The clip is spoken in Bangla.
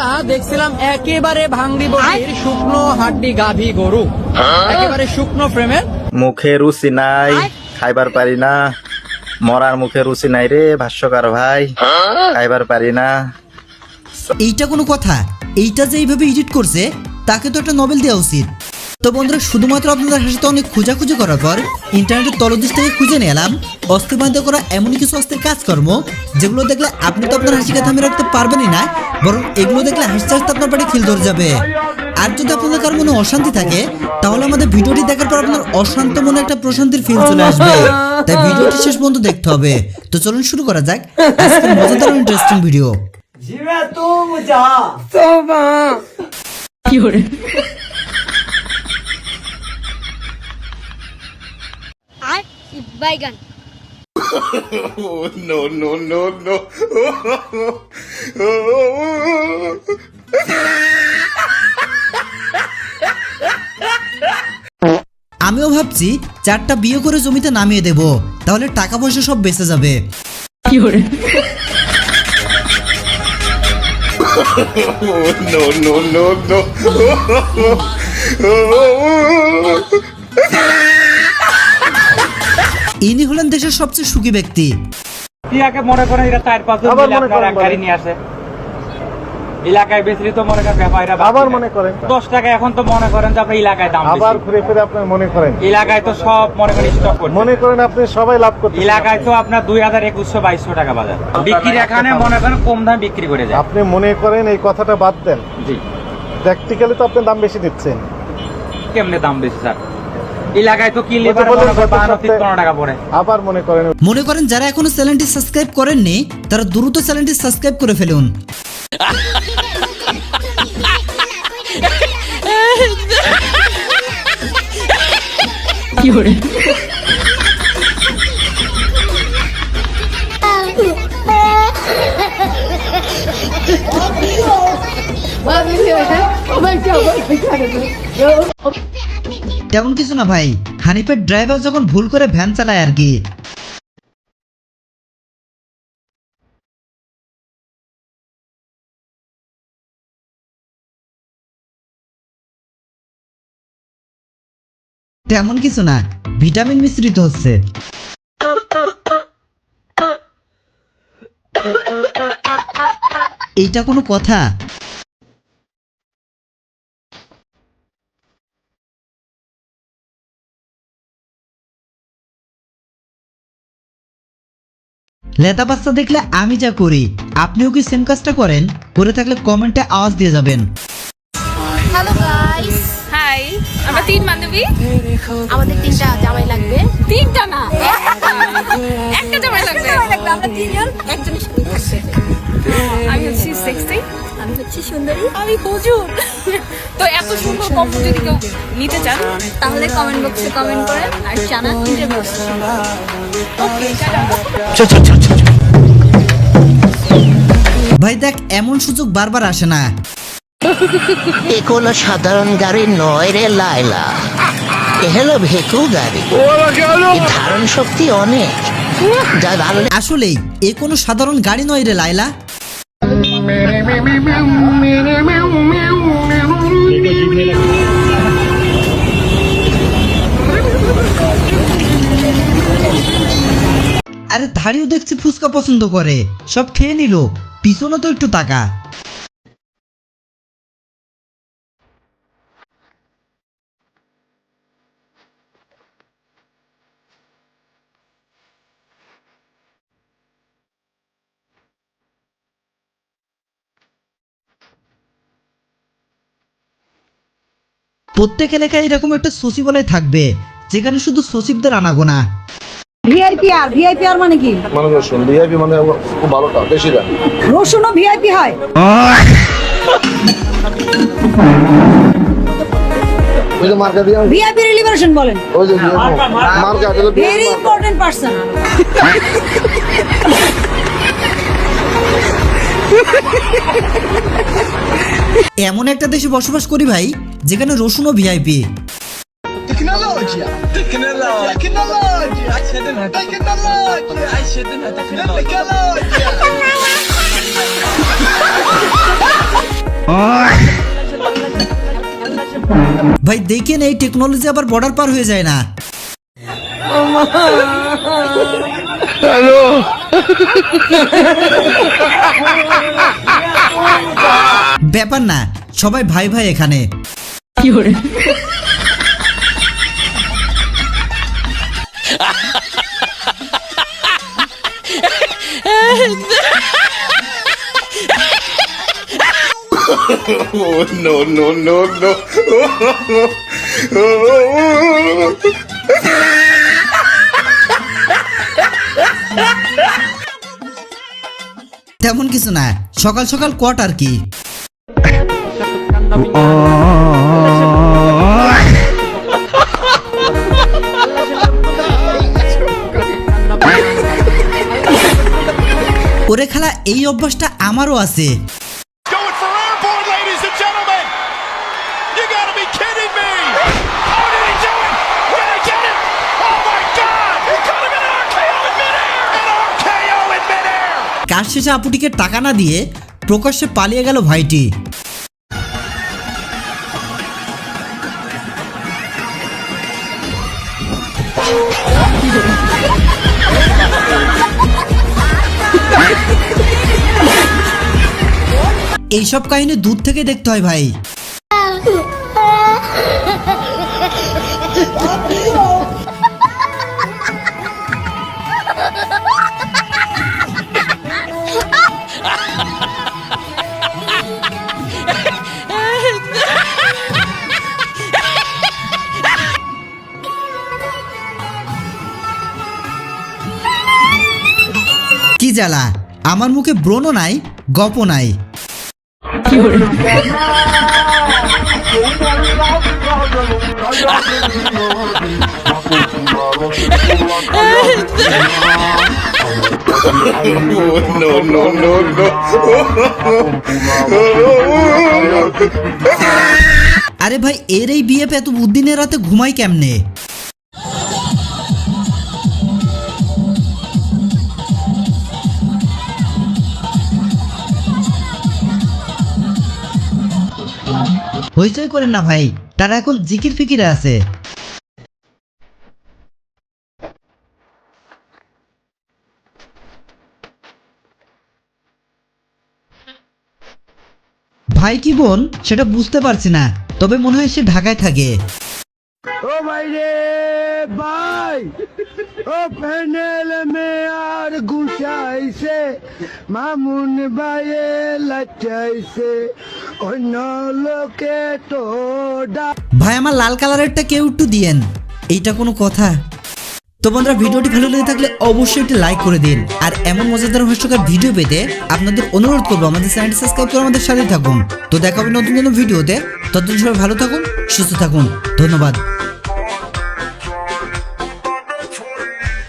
আমরা দেখছিলাম একেবারে ভাঙ্গি বডির শুকনো হাড্ডি গাভী গরু। একেবারে শুকনো ফ্রেমের মুখে রুচি নাই খাইবার পারি না। মরার মুখে রুচি নাই রে ভাষ্যকার ভাই। খাইবার পারি না। এইটা কোনো কথা। এইটা যে এইভাবে এডিট করছে তাকে তো একটা নোবেল দেওয়া উচিত। তো বন্ধুরা শুধুমাত্র আপনাদের হাসিতে অনেক খোঁজাখুঁজি করার পর ইন্টারনেটের তলদেশ থেকে খুঁজে নিলাম। এলাম অস্থিবাহিত করা এমন কিছু অস্থির কাজকর্ম যেগুলো দেখলে আপনি তো আপনার হাসিকে থামিয়ে রাখতে পারবেনই না বরং এগুলো দেখলে হাসতে হাসতে আপনার বাড়ি খিল ধরে যাবে। আর যদি আপনাদের কারও মনে অশান্তি থাকে তাহলে আমাদের ভিডিওটি দেখার পর আপনার অশান্ত মনে একটা প্রশান্তির ফিল চলে আসবে। তাই ভিডিওটি শেষ পর্যন্ত দেখতে হবে। তো চলুন শুরু করা যাক। আজকের মজাদার ইন্টারেস্টিং ভিডিও আর বাইগান আমিও ভাবছি চারটা বিয়ে করে জমিতে নামিয়ে দেব তাহলে টাকা পয়সা সব বেঁচে যাবে। ইনি হলেন দেশের সবচেয়ে সুখী ব্যক্তি। টিয়াকে মনে করেন এটা চার পাঁচ জন মিলে আপনার এক গাড়ি নিয়ে আসে? এলাকায় বেশি মনে করেন ব্যাপারীরা আবার মনে করেন। দশ টাকা এখন তো মনে করেন যে আপনার এলাকায় দাম আবার ঘুরে ফিরে আপনার মনে করেন। এলাকায় তো সব মনে করেন স্টক করছে। মনে করেন আপনি সবাই লাভ করতে এলাকায় তো আপনার দুই হাজার একুশশো বাইশশো টাকা বাজার। বিক্রির এখানে মনে করেন কম দাম বিক্রি করে যায়। আপনি মনে করেন এই কথাটা বাদ দেন। জি। প্র্যাকটিক্যালি তো আপনি দাম বেশি দিচ্ছেন। কেমনে দাম বেশি স্যার? এলাকায় তো কিনলে ওটা টাকা পড়ে আবার মনে করেন মনে করেন যারা এখনও চ্যানেলটি সাবস্ক্রাইব করেননি তারা দ্রুত চ্যানেলটি সাবস্ক্রাইব করে ফেলুন তেমন কিছু না ভাই। হানিফের ড্রাইভার যখন ভুল করে ভ্যান চালায় আর কি। তেমন কিছু না ভিটামিন মিশ্রিত হচ্ছে। এইটা কোনো কথা? লেতা পাস্তা দেখলে আমি যা করি আপনিও কি সেম কাজটা করেন? করে থাকলে কমেন্টে আওয়াজ দিয়ে যাবেন। হ্যালো গাইস হাই আমরা তিন বান্ধবী। আমাদের তিনটা জামাই লাগবে। তিনটা না? একটা জামাই লাগবে। আমরা তিনজন। আমি সেক্সি আমি হচ্ছে সুন্দরী। আমি হুজুর। তো এত সুন্দর কম্বো যদি কেউ নিতে চান তাহলে কমেন্ট বক্সে কমেন্ট করেন আর জানান ইন্টারভিউ ভাই দেখ এমন সুযোগ বারবার আসে না। এ কোনো সাধারণ গাড়ি নয় রে লাইলা এ হলো ভেকু গাড়ি। ধারণ শক্তি অনেক। আসলেই এ কোনো সাধারণ গাড়ি নয় রে লাইলা আরে ধাড়িও দেখছি ফুচকা পছন্দ করে। সব খেয়ে নিল। পিছনে তো একটু টাকা প্রত্যেক এলাকায় এরকম একটা সচিবালয় থাকবে যেখানে শুধু সচিবদের আনাগোনা। ভিআইপি আর ভিআইপি আর মানে কি? মানে রসুন ভিআইপি মানে খুব ভালোটা বেশি দাম রসুনও ভিআইপি হয়? ওই যে মার্কা দিয়ে ভিআইপি রিলিভারেশন বলেন। ওই যে মার্কা ভেরি ইম্পর্টেন্ট পার্সন এমন একটা দেশে বসবাস করি ভাই যেখানে রসুন রসুনও ভিআইপি ভাই দেখেন এই টেকনোলজি আবার বর্ডার পার হয়ে যায় না। ব্যাপার না সবাই ভাই ভাই এখানে। তেমন কিছু না। সকাল সকাল কট আর কি? ওরে খেলা এই অভ্যাসটা আমারও আছে। কাজ শেষে আপুটিকে টাকা না দিয়ে প্রকাশ্যে পালিয়ে গেল ভাইটি এইসব কাহিনী দূর থেকে দেখতে হয় ভাই জ্বালা। আমার মুখে ব্রণ নাই, গপ নাই। আরে ভাই, এর এই বিয়ে এত বুদ্দিনের রাতে ঘুমাই কেমনে? হইচই করেন না ভাই, তারা এখন জিকির ফিকিরে আছে। ভাই কি বোন, সেটা বুঝতে পারছি না, তবে মনে হয় সে ঢাকায় থাকে। ও প্যানেল মে আর গুছাইছে, মামুন ভাইয়ে লাচাইছে অন্য লোকে তো ভাই, আমার লাল কালারেরটা কেউ একটু দিয়েন। এইটা কোনো কথা? তো বন্ধুরা, ভিডিওটি ভালো লেগে থাকলে অবশ্যই একটি লাইক করে দিন। আর এমন মজাদার হাস্যকর ভিডিও পেতে আপনাদের অনুরোধ করব আমাদের চ্যানেলটি সাবস্ক্রাইব করে আমাদের সাথে থাকুন। তো দেখা হবে নতুন কোনো ভিডিওতে। ততদিন সবাই ভালো থাকুন, সুস্থ থাকুন। ধন্যবাদ।